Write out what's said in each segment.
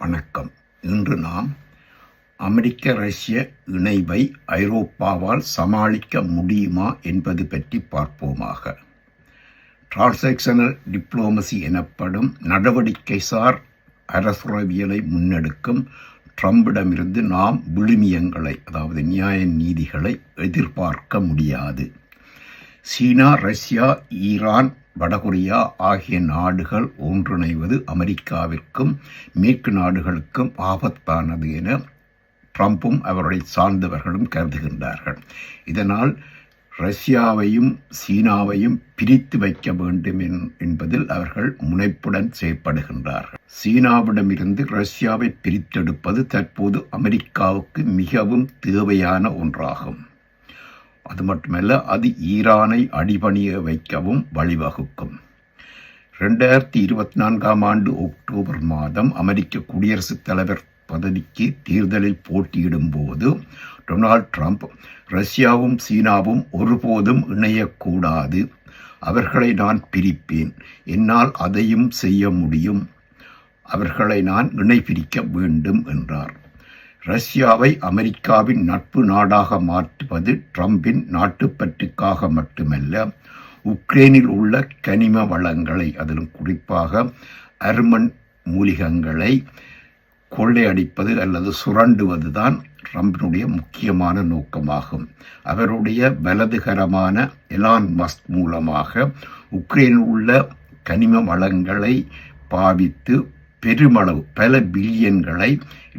வணக்கம். இன்று நாம் அமெரிக்க ரஷ்ய இணைவை ஐரோப்பாவால் சமாளிக்க முடியுமா என்பது பற்றி பார்ப்போமாக. டிரான்சாக்ஷனல் டிப்ளோமசி எனப்படும் நடவடிக்கைசார் அரசுறவியலை முன்னெடுக்கும் ட்ரம்பிடமிருந்து நாம் விழுமியங்களை அதாவது நியாய நீதிகளை எதிர்பார்க்க முடியாது. சீனா ரஷ்யா ஈரான் வடகொரியா ஆகிய நாடுகள் ஒன்றிணைவது அமெரிக்காவிற்கும் மேற்கு நாடுகளுக்கும் ஆபத்தானது என ட்ரம்ப்பும் அவருடைய சார்ந்தவர்களும் கருதுகின்றார்கள். இதனால் ரஷ்யாவையும் சீனாவையும் பிரித்து வைக்க வேண்டும் என்பதில் அவர்கள் முனைப்புடன் செயற்படுகின்றார்கள். சீனாவிடமிருந்து ரஷ்யாவை பிரித்தெடுப்பது தற்போது அமெரிக்காவுக்கு மிகவும் தேவையான ஒன்றாகும். அது மட்டுமல்ல அது ஈரானை அடிபணிய வைக்கவும் வழிவகுக்கும். ரெண்டாயிரத்தி இருபத்தி நான்காம் ஆண்டு அக்டோபர் மாதம் அமெரிக்க குடியரசுத் தலைவர் பதவிக்கு தேர்தலில் போட்டியிடும் போது டொனால்ட் ட்ரம்ப் ரஷ்யாவும் சீனாவும் ஒருபோதும் இணையக்கூடாது. அவர்களை நான் பிரிப்பேன். என்னால் அதையும் செய்ய முடியும். அவர்களை நான் இணை பிரிக்க வேண்டும் என்றார். ரஷ்யாவை அமெரிக்காவின் நட்பு நாடாக மாற்றுவது ட்ரம்பின் நாட்டுப்பற்றுக்காக மட்டுமல்ல உக்ரைனில் உள்ள கனிம வளங்களை அதிலும் குறிப்பாக அருமன் மூலிகங்களை கொள்ளையடிப்பது அல்லது சுரண்டுவது தான் ட்ரம்பினுடைய முக்கியமான நோக்கமாகும். அவருடைய வலதுகரமான எலான் மஸ்க் மூலமாக உக்ரைனில் உள்ள கனிம வளங்களை பாவித்து பெருமளவு பல பில்லியன்களை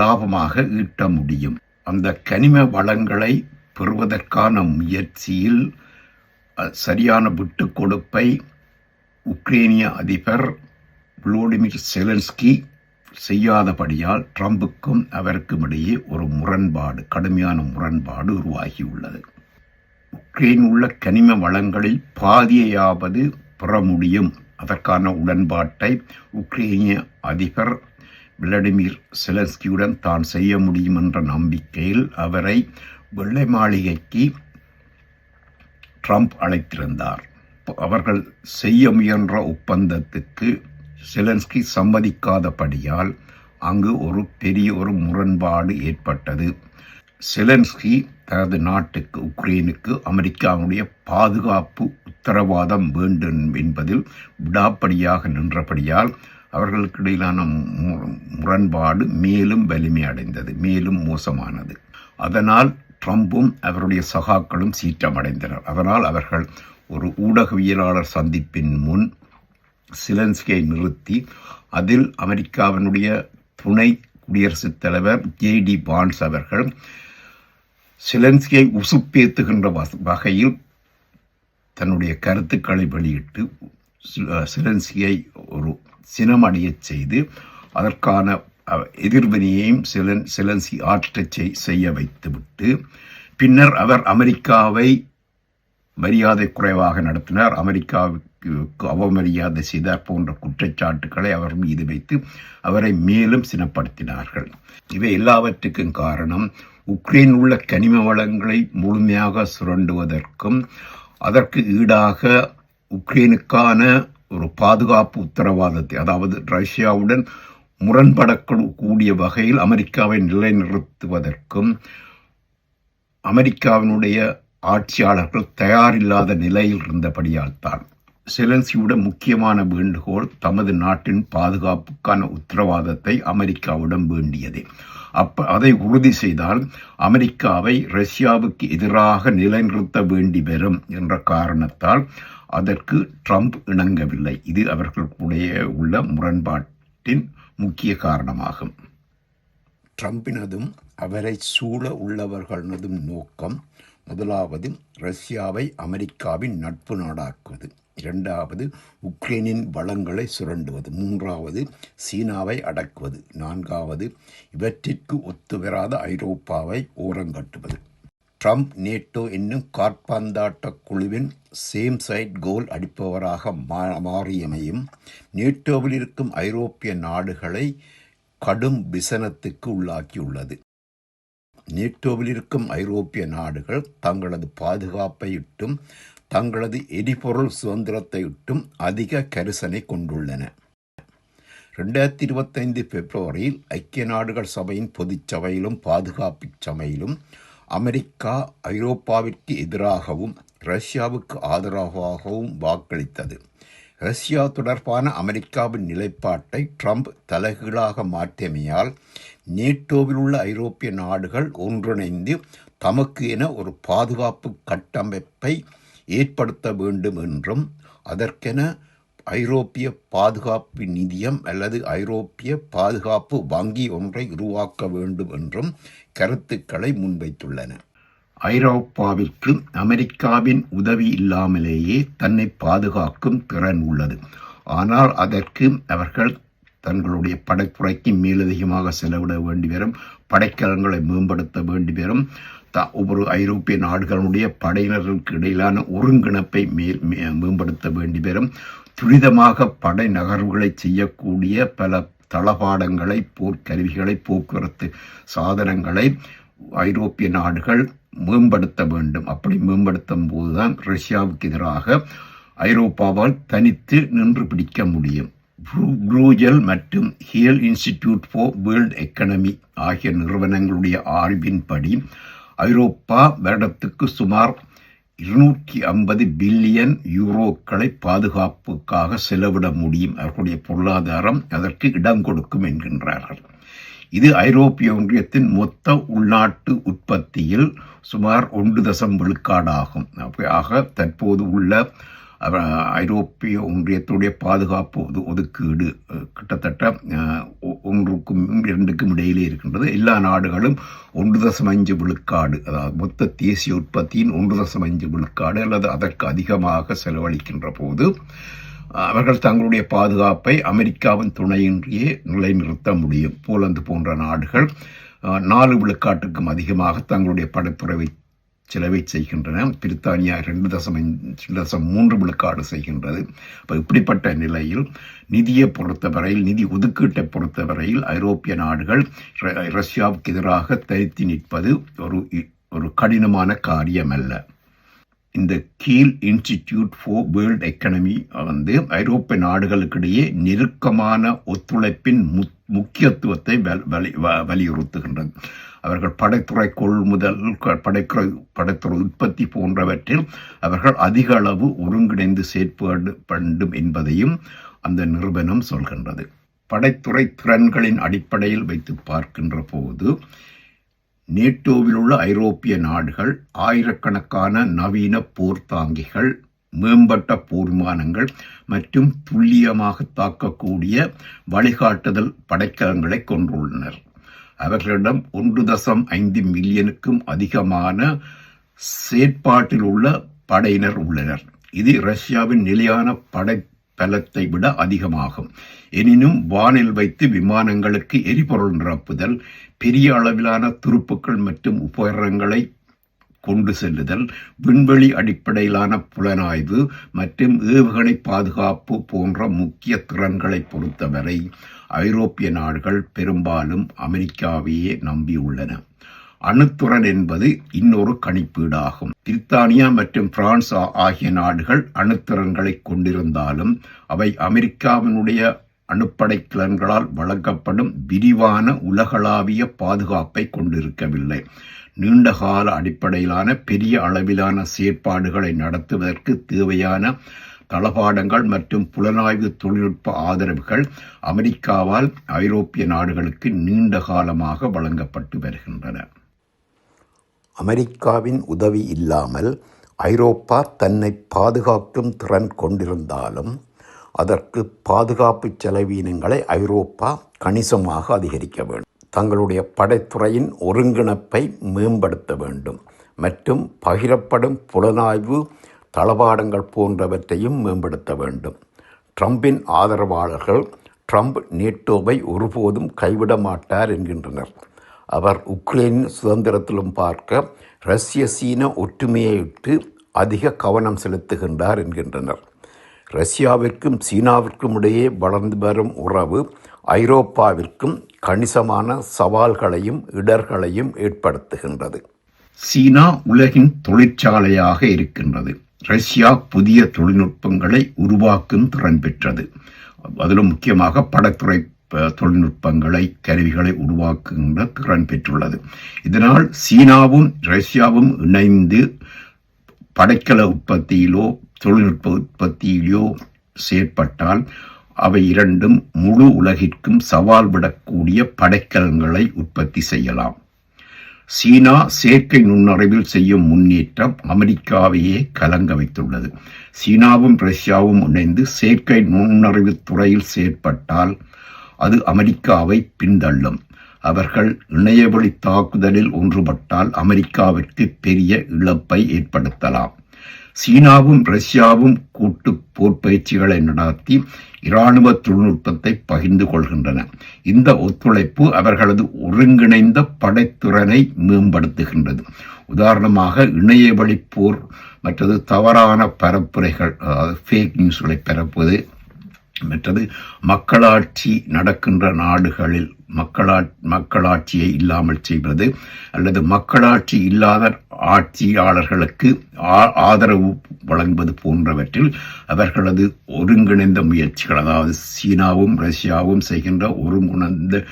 லாபமாக ஈட்ட முடியும். அந்த கனிம வளங்களை பெறுவதற்கான முயற்சியில் சரியான விட்டு கொடுப்பை உக்ரேனிய அதிபர் விளோடிமிர் செலன்ஸ்கி செய்யாதபடியால் ட்ரம்புக்கும் அவருக்கும் இடையே ஒரு முரண்பாடு கடுமையான முரண்பாடு உருவாகியுள்ளது. உக்ரைன் உள்ள கனிம வளங்களில் பாதியையாவது பெற முடியும். அதற்கான உடன்பாட்டை உக்ரைனிய அதிபர் விளடிமிர் செலன்ஸ்கியுடன் தான் செய்ய முடியும் என்ற நம்பிக்கையில் அவரை வெள்ளை மாளிகைக்கு ட்ரம்ப் அழைத்திருந்தார். அவர்கள் செய்ய முயன்ற ஒப்பந்தத்துக்கு செலன்ஸ்கி சம்மதிக்காதபடியால் அங்கு ஒரு பெரிய ஒரு முரண்பாடு ஏற்பட்டது. செலன்ஸ்கி தனது நாட்டுக்கு உக்ரைனுக்கு அமெரிக்காவுடைய பாதுகாப்பு உத்தரவாதம் வேண்டும் என்பதில் விடாப்படியாக நின்றபடியால் அவர்களுக்கு இடையிலான முரண்பாடு மேலும் வலிமையடைந்தது மேலும் மோசமானது. அதனால் ட்ரம்பும் அவருடைய சகாக்களும் சீற்றமடைந்தனர். அதனால் அவர்கள் ஒரு ஊடகவியலாளர் சந்திப்பின் முன் சிலன்ஸ்கியை நிறுத்தி அதில் அமெரிக்காவினுடைய துணை குடியரசுத் தலைவர் ஜேடி பான்ஸ் அவர்கள் சிலன்ஸ்கியை உசுப்பேத்துகின்ற வகையில் தன்னுடைய கருத்துக்களை வெளியிட்டு சிலன்ஸ்கியை ஒரு சினமடையச் செய்து அதற்கான எதிர்வினையையும் சிலன் சிலன்சி ஆற்றச் செய்ய வைத்துவிட்டு பின்னர் அவர் அமெரிக்காவை மரியாதை குறைவாக நடத்தினார். அமெரிக்காவுக்கு அவமரியாதை செய்தார் போன்ற குற்றச்சாட்டுக்களை அவர் மீது வைத்து அவரை மேலும் சினப்படுத்தினார்கள். இவை எல்லாவற்றுக்கும் காரணம் உக்ரைன் உள்ள கனிம வளங்களை முழுமையாக சுரண்டுவதற்கும் அதற்கு ஈடாக உக்ரைனுக்கான ஒரு பாதுகாப்பு உத்தரவாதத்தை அதாவது ரஷ்யாவுடன் முரண்படக்கூடிய வகையில் அமெரிக்காவை நிலைநிறுத்துவதற்கும் அமெரிக்காவினுடைய ஆட்சியாளர்கள் தயாரில்லாத நிலையில் இருந்தபடியால் தான் செலன்சியுடன் முக்கியமான வேண்டுகோள் தமது நாட்டின் பாதுகாப்புக்கான உத்தரவாதத்தை அமெரிக்காவிடம் வேண்டியது. அப்ப அதை உறுதி செய்தால் அமெரிக்காவை ரஷ்யாவுக்கு எதிராக நிலைநிறுத்த வேண்டி வரும் என்ற காரணத்தால் அதற்கு ட்ரம்ப் இணங்கவில்லை. இது அவர்களுடைய உள்ள முரண்பாட்டின் முக்கிய காரணமாகும். ட்ரம்பினதும் அவரை சூழ உள்ளவர்களதும் நோக்கம் முதலாவது ரஷ்யாவை அமெரிக்காவின் நட்பு நாடாக்குவது. இரண்டாவது உக்ரைனின் வளங்களை சுரண்டுவது. மூன்றாவது சீனாவை அடக்குவது. நான்காவது இவற்றிற்கு ஒத்துவராத ஐரோப்பாவை ஓரங்கட்டுவது. ட்ரம்ப் நேட்டோ என்னும் காற்பந்தாட்ட குழுவின் சேம் சைட் கோல் அடிப்பவராக மா மாறியமையும் நேட்டோவில் இருக்கும் ஐரோப்பிய நாடுகளை கடும் விசனத்துக்கு உள்ளாக்கியுள்ளது. நேட்டோவில் இருக்கும் ஐரோப்பிய நாடுகள் தங்களது பாதுகாப்பை இட்டும் தங்களது எரிபொருள் சுதந்திரத்தை இட்டும் அதிக கரிசனை கொண்டுள்ளன. ரெண்டாயிரத்தி இருபத்தைந்து பிப்ரவரியில் ஐக்கிய நாடுகள் சபையின் பொதுச்சபையிலும் பாதுகாப்பு சபையிலும் அமெரிக்கா ஐரோப்பாவிற்கு எதிராகவும் ரஷ்யாவுக்கு ஆதரவாகவும் வாக்களித்தது. ரஷ்யா தொடர்பான அமெரிக்காவின் நிலைப்பாட்டை ட்ரம்ப் தலைகீழாக மாற்றியமையால் நேட்டோவில் உள்ள ஐரோப்பிய நாடுகள் ஒன்றிணைந்து தமக்கு என ஒரு பாதுகாப்பு கட்டமைப்பை ஏற்படுத்த வேண்டும் என்றும் அதற்கென ஐரோப்பிய பாதுகாப்பு நிதியம் அல்லது ஐரோப்பிய பாதுகாப்பு வங்கி ஒன்றை உருவாக்க வேண்டும் என்றும் கருத்துக்களை முன்வைத்துள்ளன. ஐரோப்பாவிற்கு அமெரிக்காவின் உதவி இல்லாமலேயே தன்னை பாதுகாக்கும் திறன் உள்ளது. ஆனால் அதற்கு அவர்கள் தங்களுடைய படைத்துறைக்கு மேலதிகமாக செலவிட வேண்டி வரும் படைக்கலங்களை மேம்படுத்த வேண்டி வரும். த ஒவ்வொரு ஐரோப்பிய நாடுகளுடைய படையினருக்கு இடையிலான ஒருங்கிணைப்பை மேல் மேம்படுத்த வேண்டி வரும். துரிதமாக படை நகர்வுகளை செய்யக்கூடிய பல தளபாடங்களை போர்க்கருவிகளை போக்குவரத்து சாதனங்களை ஐரோப்பிய நாடுகள் மேம்படுத்த வேண்டும். அப்படி மேம்படுத்தும் போதுதான் ரஷ்யாவுக்கு எதிராக ஐரோப்பாவால் தனித்து நின்று பிடிக்க முடியும். ப்ரூஜல் மற்றும் Kiel institute for world economy ஆகிய நிறுவனங்களுடைய ஆய்வின்படி ஐரோப்பா வருடத்துக்கு சுமார் இருநூற்றி ஐம்பது பில்லியன் யூரோக்களை பாதுகாப்புக்காக செலவிட முடியும். அவர்களுடைய பொருளாதாரம் அதற்கு இடம் கொடுக்கும் என்கின்றார்கள். இது ஐரோப்பிய ஒன்றியத்தின் மொத்த உள்நாட்டு உற்பத்தியில் சுமார் ஒன்று தசம் விழுக்காடாகும். ஆக தற்போது உள்ள ஐரோப்பிய ஒன்றியத்துடைய பாதுகாப்பு ஒதுக்கீடு கிட்டத்தட்ட ஒன்றுக்கும் இரண்டுக்கும் இடையிலே இருக்கின்றது. எல்லா நாடுகளும் ஒன்று தசம் அஞ்சு விழுக்காடு அதாவது மொத்த தேசிய உற்பத்தியின் ஒன்று தசம் அஞ்சு விழுக்காடு அல்லது அதற்கு அதிகமாக செலவழிக்கின்ற போது அவர்கள் தங்களுடைய பாதுகாப்பை அமெரிக்காவின் துணையின்றியே நிலைநிறுத்த முடியும். போலந்து போன்ற நாடுகள் நாலு விழுக்காட்டுக்கும் அதிகமாக தங்களுடைய படைத்துறை செலவை செய்கின்றன. பிரித்தானியா ரெண்டு தசம் ரெண்டு தசம் மூன்று விழுக்காடு செய்கின்றது. இப்போ இப்படிப்பட்ட நிலையில் நிதியை பொறுத்தவரையில் நிதி ஒதுக்கீட்டை பொறுத்தவரையில் ஐரோப்பிய நாடுகள் ரஷ்யாவுக்கு எதிராக தரித்து நிற்பது ஒரு ஒரு கடினமான காரியம் அல்ல இந்த Kiel institute for world economy வந்து ஐரோப்பிய நாடுகளுக்கிடையே நெருக்கமான ஒத்துழைப்பின் முக்கியத்துவத்தை வலியுறுத்துகின்றது. அவர்கள் படைத்துறை கொள்முதல் படைத்துறை படைத்துறை உற்பத்தி போன்றவற்றில் அவர்கள் அதிக அளவு ஒருங்கிணைந்து செயற்பட வேண்டும் என்பதையும் அந்த நிறுவனம் சொல்கின்றது. படைத்துறை திறன்களின் அடிப்படையில் வைத்து பார்க்கின்ற போது நேட்டோவில் உள்ள ஐரோப்பிய நாடுகள் ஆயிரக்கணக்கான நவீன போர்த்தாங்கிகள் மேம்பட்ட போர் விமானங்கள் மற்றும் துல்லியமாக தாக்கக்கூடிய வழிகாட்டுதல் படைக்கலங்களை கொண்டுள்ளனர். அவர்களிடம் ஒன்று தசம் ஐந்து மில்லியனுக்கும் அதிகமான செயற்பாட்டில் உள்ள படையினர் உள்ளனர். இது ரஷ்யாவின் நிலையான படை தளத்தை விட அதிகமாகும். எனினும் வானில் வைத்து விமானங்களுக்கு எரிபொருள் நிரப்புதல் பெரிய அளவிலான துருப்புக்கள் மற்றும் உபகரணங்களை கொண்டு செல்லுதல் விண்வெளி அடிப்படையிலான புலனாய்வு மற்றும் ஏவுகணை பாதுகாப்பு போன்ற முக்கிய திறன்களை பொறுத்தவரை ஐரோப்பிய நாடுகள் பெரும்பாலும் அமெரிக்காவையே நம்பியுள்ளன. அணுத்துறன் என்பது இன்னொரு கணிப்பீடாகும். பிரித்தானியா மற்றும் பிரான்ஸ் ஆகிய நாடுகள் அணுத்திறன்களை கொண்டிருந்தாலும் அவை அமெரிக்காவினுடைய அணுப்படை கிளன்களால் வழங்கப்படும் விரிவான உலகளாவிய பாதுகாப்பை கொண்டிருக்கவில்லை. நீண்டகால அடிப்படையிலான பெரிய அளவிலான செயற்பாடுகளை நடத்துவதற்கு தேவையான தளபாடங்கள் மற்றும் புலனாய்வு தொழில்நுட்ப ஆதரவுகள் அமெரிக்காவால் ஐரோப்பிய நாடுகளுக்கு நீண்ட காலமாக வழங்கப்பட்டு வருகின்றன. அமெரிக்காவின் உதவி இல்லாமல் ஐரோப்பா தன்னை பாதுகாக்கும் திறன் கொண்டிருந்தாலும் அதற்கு பாதுகாப்பு செலவீனங்களை ஐரோப்பா கணிசமாக அதிகரிக்க வேண்டும். தங்களுடைய படைத்துறையின் ஒருங்கிணைப்பை மேம்படுத்த வேண்டும். மற்றும் பகிரப்படும் புலனாய்வு தளபாடங்கள் போன்றவற்றையும் மேம்படுத்த வேண்டும். ட்ரம்பின் ஆதரவாளர்கள் ட்ரம்ப் நேட்டோவை ஒருபோதும் கைவிட மாட்டார் என்கின்றனர். அவர் உக்ரைன் சுதந்திரத்திலும் பார்க்க ரஷ்ய சீன ஒற்றுமையையிட்டு அதிக கவனம் செலுத்துகின்றார் என்கின்றனர். ரஷ்யாவிற்கும் சீனாவிற்கும் இடையே வளர்ந்து வரும் உறவு ஐரோப்பாவிற்கும் கணிசமான சவால்களையும் இடர்களையும் ஏற்படுத்துகின்றது. சீனா உலகின் தொழிற்சாலையாக இருக்கின்றது. ரஷ்யா புதிய தொழில்நுட்பங்களை உருவாக்கும் திறன் பெற்றது. அதிலும் முக்கியமாக படத்துறை தொழில்நுட்பங்களை கருவிகளை உருவாக்குகின்ற திறன் பெற்றுள்ளது. இதனால் சீனாவும் ரஷ்யாவும் இணைந்து படைக்கல உற்பத்தியிலோ தொழில்நுட்ப உற்பத்தியிலோ செயற்பட்டால் அவை இரண்டும் முழு உலகிற்கும் சவால் விடக்கூடிய படைக்கலங்களை உற்பத்தி செய்யலாம். சீனா செயற்கை நுண்ணறிவில் செய்யும் முன்னேற்றம் அமெரிக்காவையே கலங்க வைத்துள்ளது. சீனாவும் ரஷ்யாவும் இணைந்து செயற்கை நுண்ணறிவு துறையில் செயற்பட்டால் அது அமெரிக்காவை பின்தள்ளும். அவர்கள் இணையவழி தாக்குதலில் ஒன்றுபட்டால் அமெரிக்காவிற்கு பெரிய இழப்பை ஏற்படுத்தலாம். சீனாவும் ரஷ்யாவும் கூட்டு போர் பயிற்சிகளை நடாத்தி இராணுவ தொழில்நுட்பத்தை பகிர்ந்து கொள்கின்றன. இந்த ஒத்துழைப்பு அவர்களது ஒருங்கிணைந்த படைத்திறனை மேம்படுத்துகின்றது. உதாரணமாக இணையவழி போர் மற்றது தவறான பரப்புரைகள் ஃபேக் நியூஸ்களை பரப்புவது மற்றது மக்களாட்சி நடக்கின்ற நாடுகளில் மக்களா மக்களாட்சியை இல்லாமல் செய்வது அல்லது மக்களாட்சி இல்லாத ஆட்சியாளர்களுக்கு ஆ- ஆதரவு வழங்குவது போன்றவற்றில் அவர்களது ஒருங்கிணைந்த முயற்சிகள் அதாவது சீனாவும் ரஷ்யாவும் செய்கின்ற ஒருங்கிணைந்த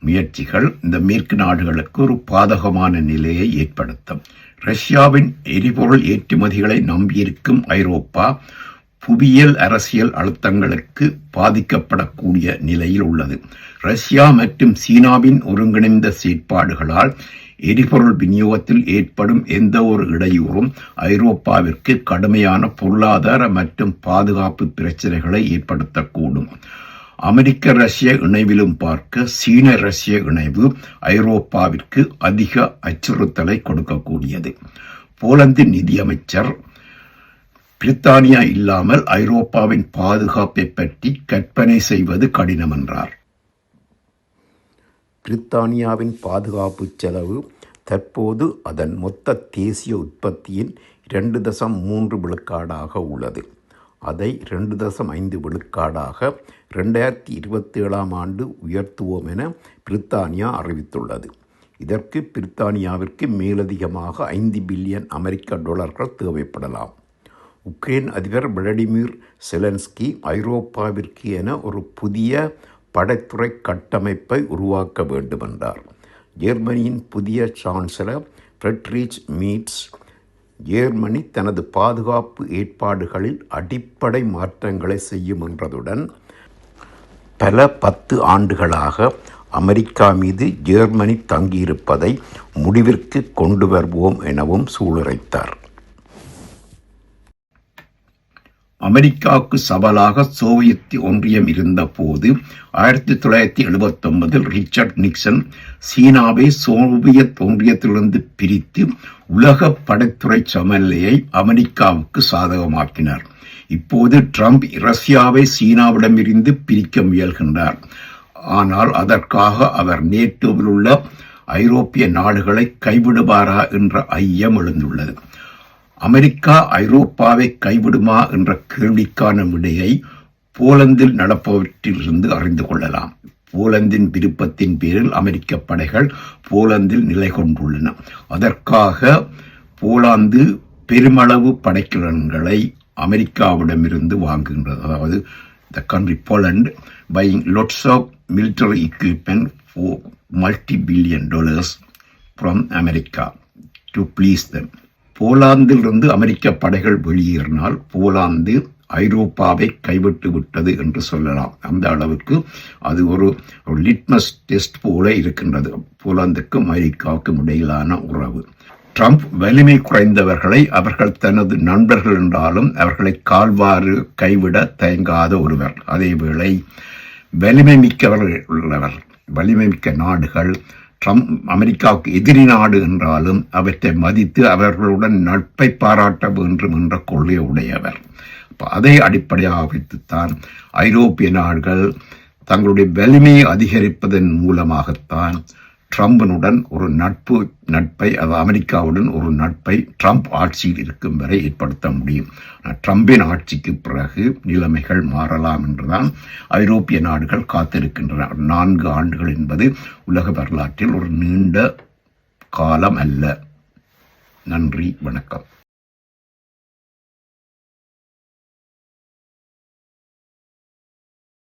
முயற்சிகள் இந்த மேற்கு நாடுகளுக்கு ஒரு பாதகமான நிலையை ஏற்படுத்தும். ரஷ்யாவின் எரிபொருள் ஏற்றுமதிகளை நம்பியிருக்கும் ஐரோப்பா புவியியல் அரசியல் அழுத்தங்களுக்கு பாதிக்கப்படக்கூடிய நிலையில் உள்ளது. ரஷ்யா மற்றும் சீனாவின் ஒருங்கிணைந்த செயற்பாடுகளால் எரிபொருள் விநியோகத்தில் ஏற்படும் எந்த ஒரு இடையூறும் ஐரோப்பாவிற்கு கடுமையான பொருளாதார மற்றும் பாதுகாப்பு பிரச்சனைகளை ஏற்படுத்தக்கூடும். அமெரிக்க ரஷ்ய இணைவிலும் பார்க்க சீன ரஷ்ய இணைவு ஐரோப்பாவிற்கு அதிக அச்சுறுத்தலை கொடுக்கக்கூடியது. போலந்தின் நிதியமைச்சர் பிரித்தானியா இல்லாமல் ஐரோப்பாவின் பாதுகாப்பை பற்றி கற்பனை செய்வது கடினம் என்றார். பிரித்தானியாவின் பாதுகாப்பு செலவு தற்போது அதன் மொத்த தேசிய உற்பத்தியின் இரண்டு தசம் மூன்று விழுக்காடாக உள்ளது. அதை ரெண்டு தசம் ஐந்து விழுக்காடாக ரெண்டாயிரத்தி இருபத்தி ஏழாம் ஆண்டு உயர்த்துவோம் என பிரித்தானியா அறிவித்துள்ளது. இதற்கு பிரித்தானியாவிற்கு மேலதிகமாக ஐந்து பில்லியன் அமெரிக்க டாலர்கள் தேவைப்படலாம். உக்ரைன் அதிபர் விளடிமிர் செலன்ஸ்கி ஐரோப்பாவிற்கு என ஒரு புதிய படைத்துறை கட்டமைப்பை உருவாக்க வேண்டுமென்றார். ஜெர்மனியின் புதிய சான்சலர் ஃப்ரெட்ரிச் மீட்ஸ் ஜேர்மனி தனது பாதுகாப்பு ஏற்பாடுகளில் அடிப்படை மாற்றங்களை செய்யும் என்றதுடன் பல பத்து ஆண்டுகளாக அமெரிக்கா மீது ஜேர்மனி தங்கியிருப்பதை முடிவிற்கு கொண்டு வருவோம் எனவும் சூளுரைத்தார். அமெரிக்காவுக்கு சவாலாக சோவியத் ஒன்றியம் இருந்தபோது ஆயிரத்தி தொள்ளாயிரத்தி எழுபத்தொன்பதில் ரிச்சர்ட் நிக்சன் சீனாவை சோவியத் ஒன்றியத்திலிருந்து பிரித்து உலக படைத்துறை சமநிலையை அமெரிக்காவுக்கு சாதகமாக்கினார். இப்போது ட்ரம்ப் ரஷ்யாவை சீனாவிடமிருந்து பிரிக்க முயல்கின்றார். ஆனால் அதற்காக அவர் நேட்டோவில் உள்ள ஐரோப்பிய நாடுகளை கைவிடுவாரா என்ற ஐயம் எழுந்துள்ளது. அமெரிக்கா ஐரோப்பாவை கைவிடுமா என்ற கேள்விக்கான விடையை போலந்தில் நடப்பவற்றிலிருந்து அறிந்து கொள்ளலாம். போலந்தின் விருப்பத்தின் பேரில் அமெரிக்க படைகள் போலந்தில் நிலை கொண்டுள்ளன. அதற்காக போலாந்து பெருமளவு படைக்கலன்களை அமெரிக்காவிடமிருந்து வாங்குகின்றது. அதாவது the country Poland buying lots of military equipment for multi billion dollars from America to please then போலாந்திலிருந்து அமெரிக்க படைகள் வெளியேறினால் போலாந்து ஐரோப்பாவை கைவிட்டு விட்டது என்று சொல்லலாம். அந்த அளவுக்கு அது ஒரு லிட்மஸ் டெஸ்ட் போல இருக்கின்றது. போலாந்துக்கும் அமெரிக்காவுக்கும் இடையிலான உறவு. ட்ரம்ப் வலிமை குறைந்தவர்களை அவர்கள் தனது நண்பர்கள் என்றாலும் அவர்களை கால்வாறு கைவிட தயங்காத ஒருவர். அதேவேளை வலிமை மிக்கவர்கள் உள்ளவர். வலிமை மிக்க நாடுகள் ட்ரம்ப் அமெரிக்காவுக்கு எதிரி நாடு என்றாலும் அவற்றை மதித்து அவர்களுடன் நட்பை பாராட்ட வேண்டும் என்ற கொள்கை உடையவர். அதை அடிப்படையாக வைத்துத்தான் ஐரோப்பிய நாடுகள் தங்களுடைய வலிமையை அதிகரிப்பதன் மூலமாகத்தான் ட்ரம்பனுடன் ஒரு நட்பு நட்பை அது அமெரிக்காவுடன் ஒரு நட்பை ட்ரம்ப் ஆட்சியில் இருக்கும் வரை ஏற்படுத்த முடியும். ஆனால் ட்ரம்பின் ஆட்சிக்கு பிறகு நிலைமைகள் மாறலாம் என்றுதான் ஐரோப்பிய நாடுகள் காத்திருக்கின்றன. நான்கு ஆண்டுகள் என்பது உலக வரலாற்றில் ஒரு நீண்ட காலம் அல்ல. நன்றி வணக்கம்.